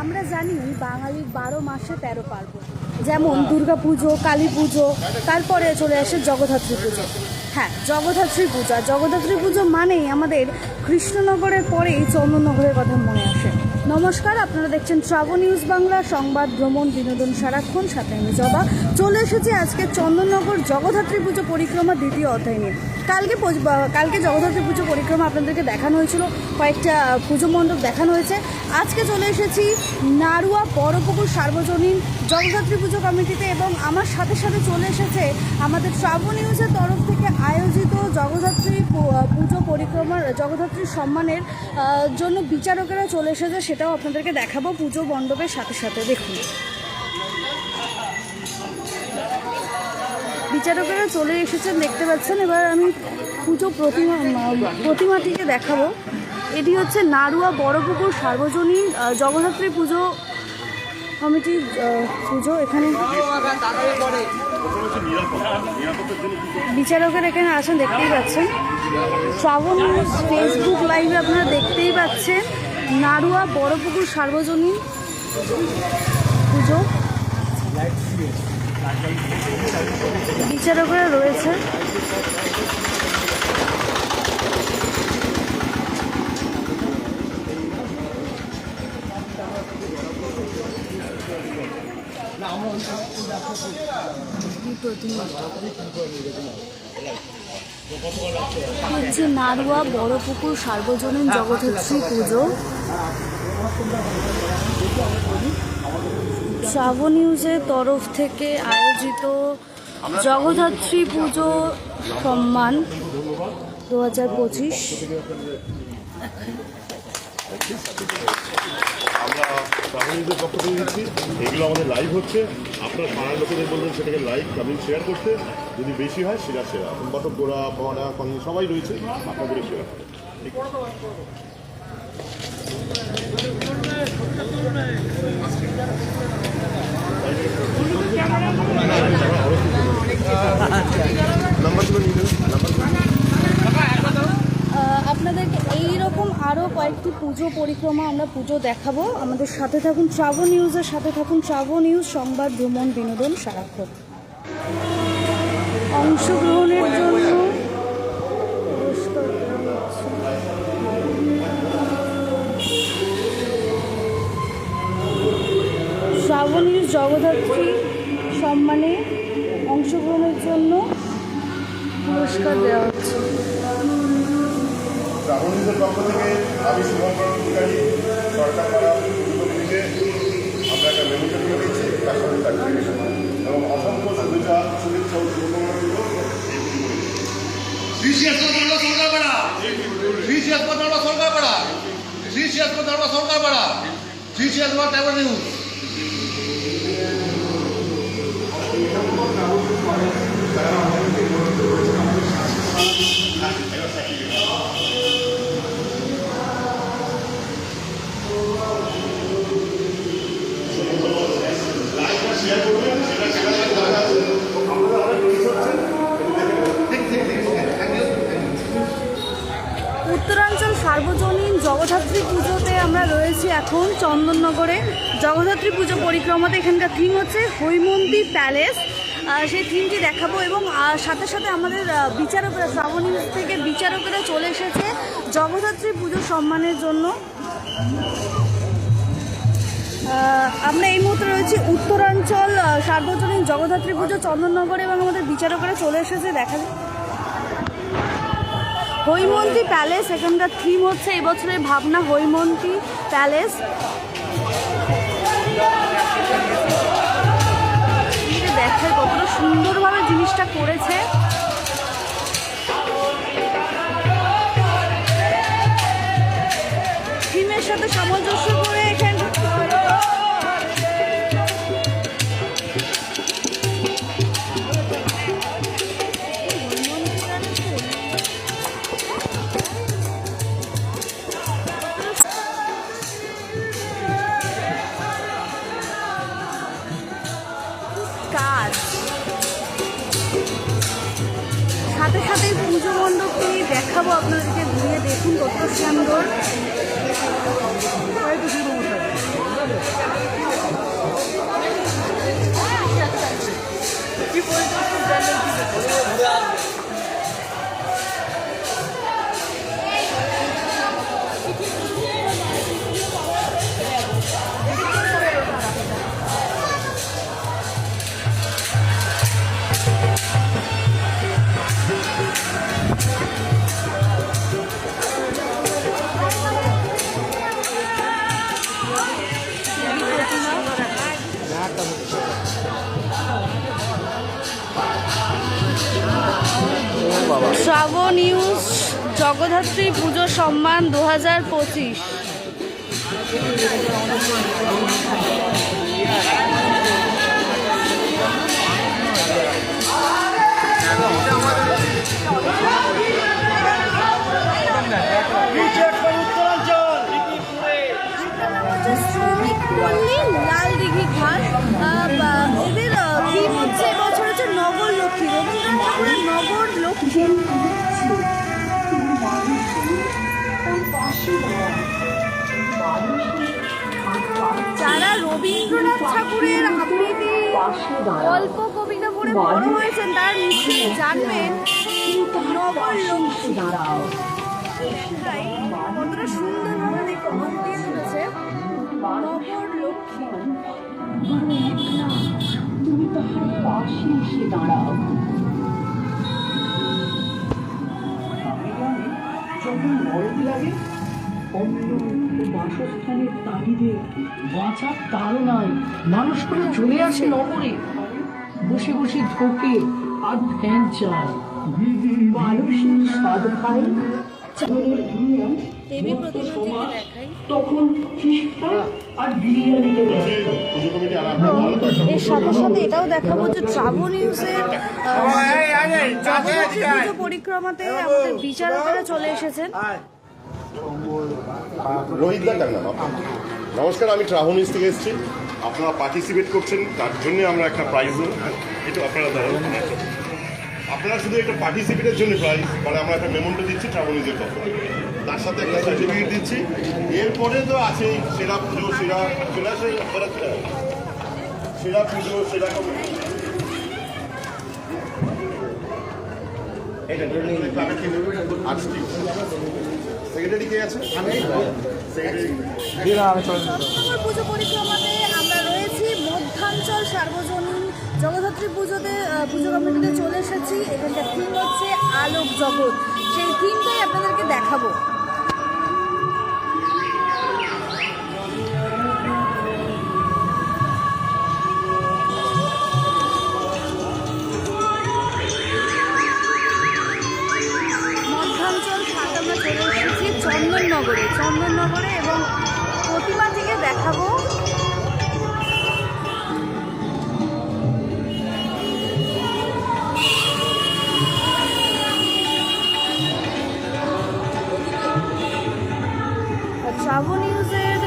আমরা জানি বাঙালির বারো মাসে তেরো পার্বণ। যেমন দুর্গা পুজো, কালী পুজো, তারপরে চলে আসে জগদ্ধাত্রী পুজো। হ্যাঁ জগদ্ধাত্রী পূজা। জগদ্ধাত্রী পুজো মানেই আমাদের কৃষ্ণনগরের পরেই চন্দননগরের কথা মনে আসে। নমস্কার, আপনারা দেখছেন ট্রাভো নিউজ বাংলা, সংবাদ, ভ্রমণ, বিনোদন, সারাক্ষণ, সাথে আমি জবা। চলে এসেছি আজকে চন্দননগর জগদ্ধাত্রী পুজো পরিক্রমা দ্বিতীয় অধ্যায় নিয়ে। কালকে কালকে জগদ্ধাত্রী পুজো পরিক্রমা আপনাদেরকে দেখানো হয়েছিল, কয়েকটা পুজো মণ্ডপ দেখানো হয়েছে। আজকে চলে এসেছি নারুয়া বড়পুকুর সার্বজনীন জগদ্ধাত্রী পুজো কমিটিতে এবং আমার সাথে সাথে চলে এসেছে আমাদের ট্রাভো নিউজের তরফ থেকে আয়োজিত জগদ্ধাত্রী পুজো পরিক্রমার, জগদ্ধাত্রীর সম্মানের জন্য বিচারকেরা চলে এসেছে। সেটাও আপনাদেরকে দেখাবো। পুজো মণ্ডপের সাথে সাথে দেখুন। বিচারকেরা চলে এসেছেন দেখতে পাচ্ছেন। এবার আমি পুজো প্রতিমা প্রতিমাটিকে দেখাবো। এটি হচ্ছে নাড়ুয়া বড়পুকুর সার্বজনীন জগদ্ধাত্রী পুজো কমিটির আহ, পুজো। এখানে বিচারকের এখানে আসেন দেখতেই পাচ্ছেন। শ্রাবণ ফেসবুক লাইভে আপনারা দেখতেই পাচ্ছেন। নাড়ুয়া বড়পুকুর সার্বজনীন পুজো। বিচারকরা রয়েছে। হচ্ছে নাড়ুয়া বড়পুকুর সার্বজনীন জগদ্ধাত্রী পুজো। শ্রাবণ নিউজের তরফ থেকে আয়োজিত জগদ্ধাত্রী পুজো সম্মান দু হাজার পঁচিশ। আমরা ট্রাভেলিংদের পক্ষ থেকে দিচ্ছি। এগুলো আমাদের লাইভ হচ্ছে। আপনার পাড়ার লোকেদের বলবেন সেটাকে লাইক কমেন্ট শেয়ার করতে। যদি বেশি হয়, সেটা সেরা বটক গোড়া পাওয়ানা কনি সবাই রয়েছে। আপনাদেরই ঠিক আছে নাম্বারগুলো নিয়ে নেবেন নাম্বারগুলো আহ, আপনাদেরকে এই রকম আরও কয়েকটি পুজো পরিক্রমা আমরা পুজো দেখাবো। আমাদের সাথে থাকুন ট্রাভো নিউজের সাথে থাকুন ট্রাভো নিউজ সংবাদ ভ্রমণ বিনোদন সারাক্ষণ। অংশগ্রহণের জন্য জগদ্ধাত্রী সম্মানে অংশগ্রহণের জন্য পুরস্কার দেওয়া হচ্ছে। রাহুলদের পক্ষ থেকে আমি শুভঙ্কর সরকার পাড়া আমরা একটা মেমোরিয়াল করে দিচ্ছি নিউজ উত্তরাঞ্চল সার্বজনীন জগদ্ধাত্রী পুজোতে আমরা রয়েছি এখন চন্দননগরে। জগদ্ধাত্রী পুজো পরিক্রমাতে এখানকার থিম হচ্ছে হৈমন্তী প্যালেস সেই থিমটি দেখাবো এবং সাথে সাথে আমাদের বিচারকরা, শ্রাবণ থেকে বিচারকেরা চলে এসেছে জগদ্ধাত্রী পুজো সম্মানের জন্য। আমরা এই মুহূর্তে রয়েছি উত্তরাঞ্চল সার্বজনীন জগদ্ধাত্রী পুজো, চন্দননগরে এবং আমাদের বিচারকরা চলে এসেছে, দেখা হৈমন্তী প্যালেস, এখানকার থিম হচ্ছে এবছরের ভাবনা হৈমন্তী প্যালেস। সুন্দরভাবে জিনিসটা করেছে। থিমের সাথে সামঞ্জস্য করে এখানে আপনাদেরকে ঘুরিয়ে দেখুন কত সুন্দর। কি শ্রাবণ নিউজ জগদ্ধাত্রী পুজো সম্মান দু হাজার পঁচিশ লাল দিঘি ঘাট। এদের হচ্ছে নগর লক্ষ্মী নগর লক্ষ্মী যারা রবীন্দ্রনাথ ঠাকুরের আবৃত্তি গল্প কবিতা পড়ে বড় হয়েছেন, তারা নিশ্চয়ই জানবেন নগর লক্ষ্মী কতটা সুন্দরভাবে দেখে ফুটিয়ে তুলেছে নগর লক্ষ্মী তুমি তাহার পাশে এসে দাঁড়াও। যখন মরণ লাগে অন্য বাসস্থানের তাগিদে বাঁচার তাড়নায় মানুষগুলো চলে আসে নগরে। বসে বসে ধোকে আর ফ্যান চায়। মানুষের স্বাদ খায়। দেবী প্রতিমা তখন আর বিরিয়ানিতে পুজো কমিটি আর আপনার ভালো থাকবেন এর সাথে সাথে এটাও দেখাবো যে ট্রাভো নিউজের পরিক্রমাতে আমাদের বিচারকেরা চলে এসেছেন। রোহিত দা নাম নমস্কার আমি ট্রাভেল নিউজ থেকে এসেছি। আপনারা পার্টিসিপেট করছেন তার জন্য আমরা একটা প্রাইজ এটা আপনারা দাঁড়ান আপনারা শুধু একটা পার্টিসিপেটের জন্য প্রাইজ মানে আমরা একটা মেমোন্টো দিচ্ছি ট্রাভেলিজের পক্ষ থেকে। তার সাথে একটা সার্টিফিকেট দিচ্ছি। এরপরে তো আছেই সেরা পুজো সেরা সেরা সেরা সেরা। সেরা পুজো সেরা কমিটি সেক্রেটারি কে আছে? সেক্রেটারি পুজো পরিক্রমাতে আমরা রয়েছি মধ্যাঞ্চল সার্বজনীন জগদ্ধাত্রী পুজোতে পুজো কমিটিতে চলে এসেছি। এখানকার থিম হচ্ছে আলোক জগৎ সেই থিমটাই আপনাদেরকে দেখাবো। ট্রাভো নিউজের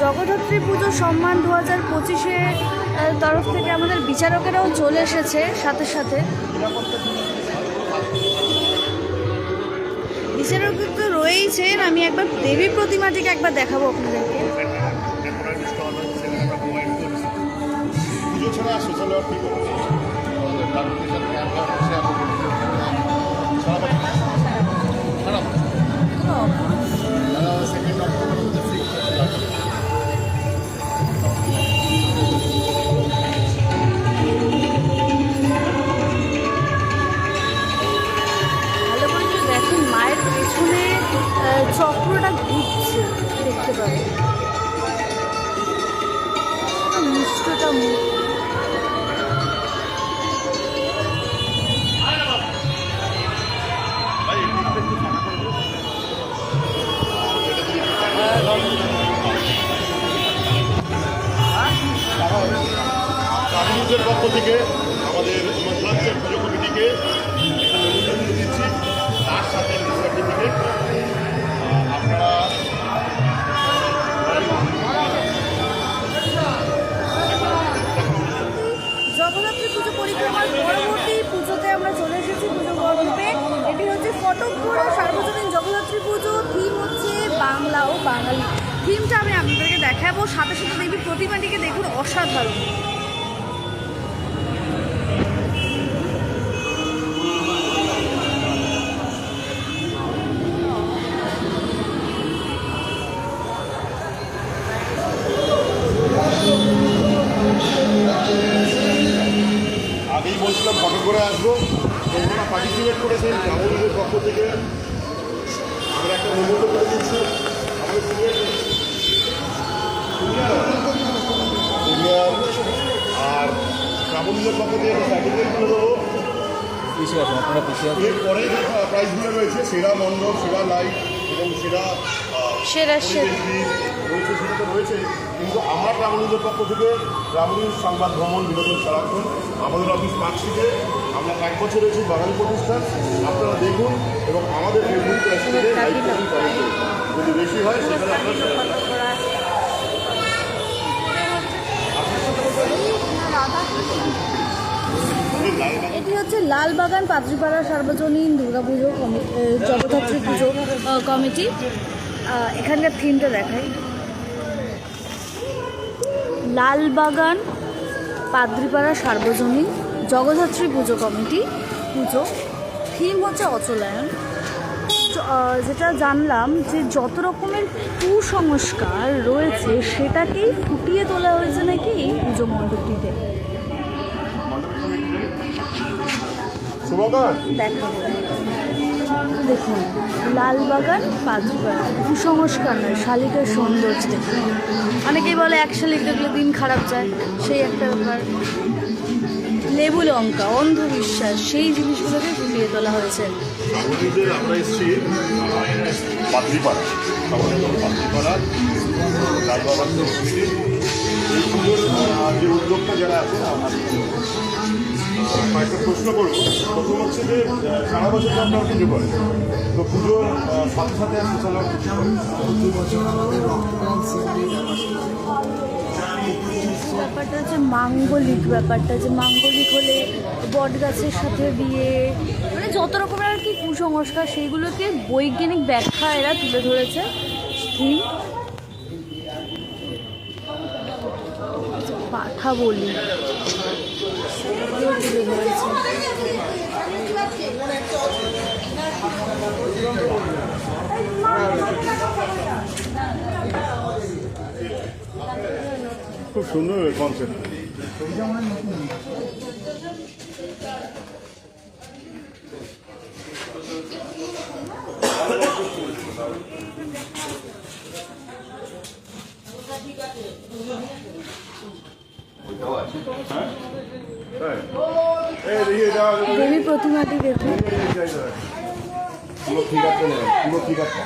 জগদ্ধাত্রী পুজো সম্মান দু হাজার পঁচিশে তরফ থেকে আমাদের বিচারকেরাও চলে এসেছে সাথে সাথে। বিচারক তো রয়েইছেন, আমি একবার দেবী প্রতিমাটিকে একবার দেখাবো আপনাদেরকে। কাজুজের পক্ষ থেকে আমাদের মধ্যাঞ্চল পুজো কমিটিকে দিচ্ছি। তার সাথে সার্টিফিকেট পুজোতে আমরা চলে এসেছি পুজো এটি হচ্ছে জগদ্ধাত্রী পুজো। হচ্ছে বাংলা ও বাঙালি। থিমটা আমি আপনাদেরকে দেখাবো। সাথে সাথে দেখবি প্রতিমাটিকে দেখুন অসাধারণ। এবং আহ, সেরা সেরা। রয়েছে সেটা তো রয়েছে কিন্তু আমার গ্রামীণদের পক্ষ থেকে গ্রামীণ সংবাদ ভ্রমণ বিনোদন সারাক্ষণ আমাদের অফিস পার্কশিটে আমরা এক বছর রয়েছি বাঙালি প্রতিষ্ঠান। আপনারা দেখুন এবং আমাদের ফেসবুক যদি বেশি হয় সেখানে আপনার এটি হচ্ছে লালবাগান পাত্রীপাড়া সার্বজনীন দুর্গাপুজো জগদ্ধাত্রী পুজো কমিটি। এখানকার থিমটা দেখাই। লালবাগান পাদ্রিপাড়া সার্বজনীন জগদ্ধাত্রী পুজো কমিটি, পুজো। থিম হচ্ছে অচলায়ন। যেটা জানলাম যে যত রকমের কুসংস্কার রয়েছে, সেটাকেই ফুটিয়ে তোলা হয়েছে নাকি এই পুজো মণ্ডপটিতে? দেখুন লালবাগান পাঁচবার কুসংস্কার নয় শালিকের সৌন্দর্য অনেকেই বলে এক শালিক দেখলে দিন খারাপ যায় সেই একটা ব্যাপার। লেবু লঙ্কা অন্ধবিশ্বাস সেই জিনিসগুলোকে ফুটিয়ে তোলা হয়েছে। আমরা এসেছি পাত্রিপাড়া। পাত্রিপাড়া লালবাগান কমিটি এই পুজোর আহ, যে উদ্যোক্তা যারা আছে প্রশ্ন করব। প্রথম হচ্ছে যে সারা বছর আপনারা পুজো করেন। তো পুজোর সাথে সাথে। ব্যাপারটা হচ্ছে মাঙ্গলিক, ব্যাপারটা যে মাঙ্গলিক হলে বট গাছের সাথে বিয়ে মানে যত রকমের আর কি কুসংস্কার, সেইগুলোকে বৈজ্ঞানিক ব্যাখ্যা এরা তুলে ধরেছে। পাঠা বলি। খুব সুন্দর কনসেপ্ট ঠিক আছে ঠিক আছে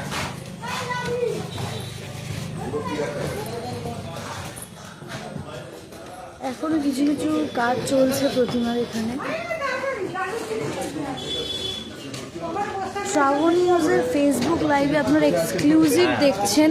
এখনও কিছু কিছু কাজ চলছে প্রতিমার এখানে। শ্রাবণ নিউজের ফেসবুক লাইভে আপনারা এক্সক্লুসিভ দেখছেন।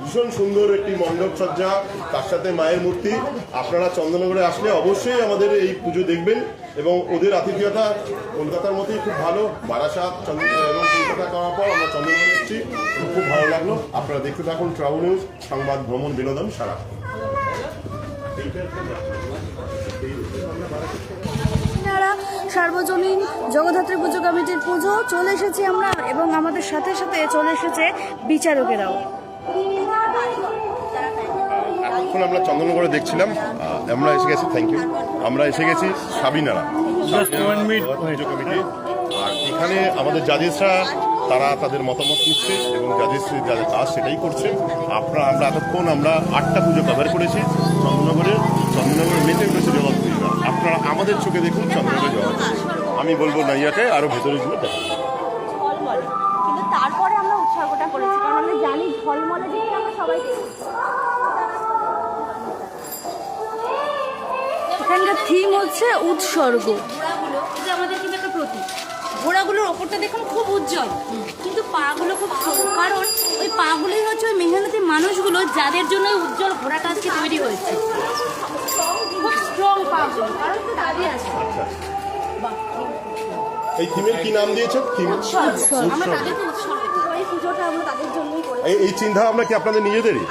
ভীষণ সুন্দর একটি মণ্ডপ সজ্জা, তার সাথে মায়ের মূর্তি। আপনারা চন্দননগরে আসলে অবশ্যই আমাদের এই পুজো দেখবেন এবং ওদের আতিথেয়তা কলকাতার মতোই খুব ভালো। বারাসাত এবং কলকাতা করার পর আমরা চন্দননগরে এসেছি। খুব ভালো লাগল। আপনারা দেখতে থাকুন ট্রাভেল নিউজ সংবাদ, ভ্রমণ, বিনোদন সারা। সার্বজনীন জগদ্ধাত্রী পুজো কমিটির পুজো চলে এসেছি আমরা এবং আমাদের সাথে সাথে চলে এসেছে বিচারকেরাও। এখন আমরা চন্দননগরে দেখছিলাম আমরা এসে গেছি থ্যাংক ইউ আমরা এসে গেছি সাবিনারা। কমিটি। আর এখানে আমাদের জাজেসরা তারা তাদের মতামত নিচ্ছে এবং জাজেস যা কাজ সেটাই করছে। আপনারা আমরা এতক্ষণ আমরা আটটা পুজো কভার করেছি চন্দননগরে চন্দননগরে মেতে উঠেছে জগৎ আপনারা আমাদের চোখে দেখুন চন্দননগরে জগৎ আমি বলব নাইয়াকে আরও ভেতরে গিয়ে দেখুন সবাইকে। এখানকার থিম হচ্ছে উৎসর্গ। ঘোড়াগুলো এটা আমাদের কিন্তু একটা প্রতীক। ঘোড়াগুলোর ওপরটা দেখুন খুব উজ্জ্বল। কিন্তু পাগুলো খুব কারণ ওই পাগুলোই হচ্ছে ওই মেহনতি মানুষগুলো যাদের জন্য উজ্জ্বল ঘোড়াটা আজকে তৈরি হয়েছে। খুব স্ট্রং পাগুলো কারণ তো দাঁড়িয়ে আছে। এই থিমের কি নাম দিয়েছেন থিম আমরা তাদেরকে উৎসর্গ করি। এই পুজোটা আমরা তাদের জন্যই করি এই এই চিন্তা ভাবনা কি আপনাদের নিজেদেরই?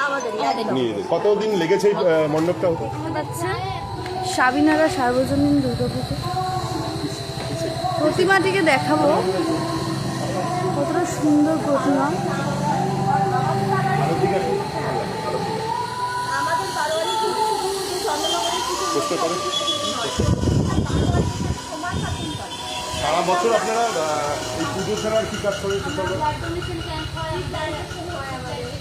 নিজেদের কতদিন লেগেছে এই মণ্ডপটা হতে? সাবিনারা সার্বজনীন দুর্গাপুজো প্রতিমাটিকে দেখাবো। কতটা সুন্দর প্রতিমা। সারা বছর আপনারা এই পুজো ছাড়া আর কি কাজ করেন সেটা বলেন? ঠিক আছে আমরা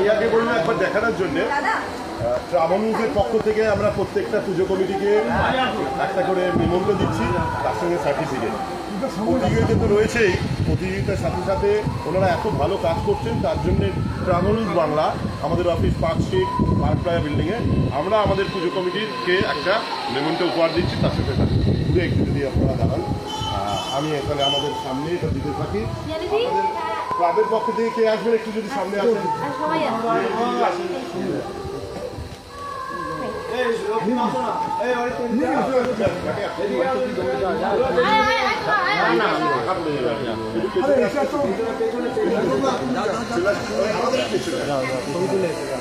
ইয়াকে বললাম একবার দেখানোর জন্য। ট্রাভেলসের পক্ষ থেকে আমরা প্রত্যেকটা পুজো কমিটিকে একটা করে নিমন্ত্রণ দিচ্ছি তার সঙ্গে সার্টিফিকেট প্রতিযোগিতা কিন্তু রয়েছেই। প্রতিযোগিতার সাথে সাথে ওনারা এত ভালো কাজ করছেন তার জন্য ট্রাভেলস বাংলা আমাদের office park street park plaza বিল্ডিংয়ে আমরা আমাদের পুজো কমিটিকে একটা নিমন্ত্রণ উপহার দিচ্ছি তার সাথে পুরো একটু যদি আপনারা দাঁড়ান আমি এখানে আমাদের সামনে এটা দিতে থাকি। আমাদের ক্লাবের পক্ষ থেকে কে আসবেন একটু যদি সামনে আসেন? আছে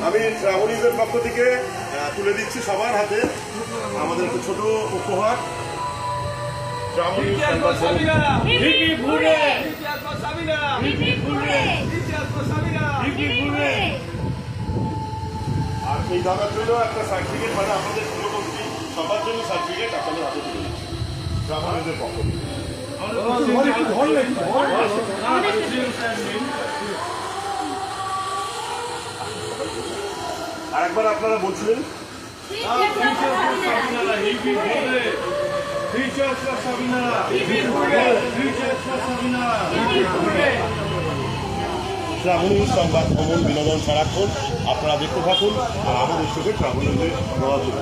আমি ট্রাভেলিংয়ের পক্ষ থেকে তুলে দিচ্ছি সবার হাতে আমাদের একটা ছোট উপহার। ট্রাভেলিং এই দাদার জন্য একটা সার্টিফিকেট মানে আমাদের পুরো কমিটি সবার জন্য সার্টিফিকেট আপনাদের হাতে তুলে দিচ্ছি। ট্রাভেলিংয়ের পক্ষ আর একবার আপনারা বলছিলেন? ট্রাভেলিং সংবাদ ভ্রমণ বিনোদন সারাক্ষণ আপনারা দেখতে থাকুন আর আমাদের সঙ্গে ট্রাভেলিংয়ে নজর